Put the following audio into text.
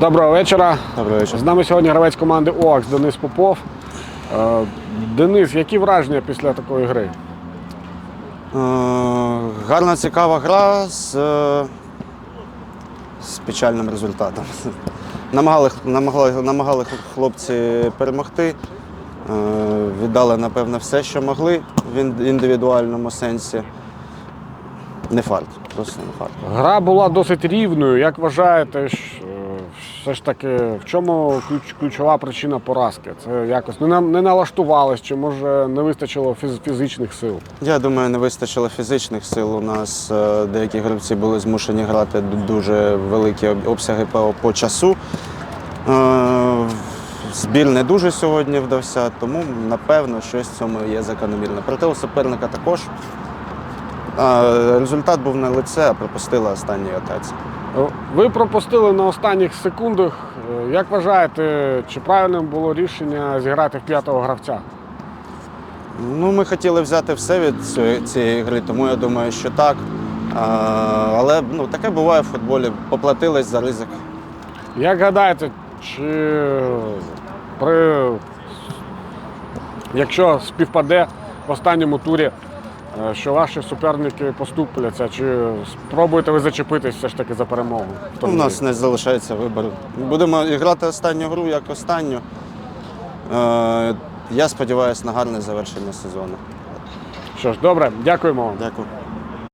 Доброго вечора. Добрий вечір. З нами сьогодні гравець команди ОАКС Денис Попов. Е, Денис, які враження після такої гри? Е, гарна цікава гра з, е, з печальним результатом. Намагали, намагали, намагали хлопці перемогти. Віддали, напевно, все, що могли в індивідуальному сенсі. Не фарт, просто не фарт. Гра була досить рівною. Як вважаєте, е, все ж таки, в чому ключ, ключова причина поразки? Це якось не, не налаштувались, чи може не вистачило фіз, фізичних сил? Я думаю, не вистачило фізичних сил. У нас е, деякі гравці були змушені грати ду- дуже великі об- обсяги по, по часу. Е, Збір не дуже сьогодні вдався, тому напевно щось в цьому є закономірне. Проте у суперника також. Е, Результат був на лице, а пропустили останній атаці. Е, Ви пропустили на останніх секундах. Е, Як вважаєте, чи правильним було рішення зіграти в п'ятого гравця? Ну, ми хотіли взяти все від цієї- гри, тому я думаю, що так. Е, Але ну, таке буває в футболі. Поплатились за ризик. Як гадаєте, чи при якщо співпаде в останньому турі, е, що ваші суперники поступляться, чи спробуєте ви зачепитись все ж таки за перемогу? У нас не залишається вибору. Будемо грати останню гру як останню. Е, Я сподіваюся на гарне завершення сезону. Що ж, добре, дякуємо вам. Дякую.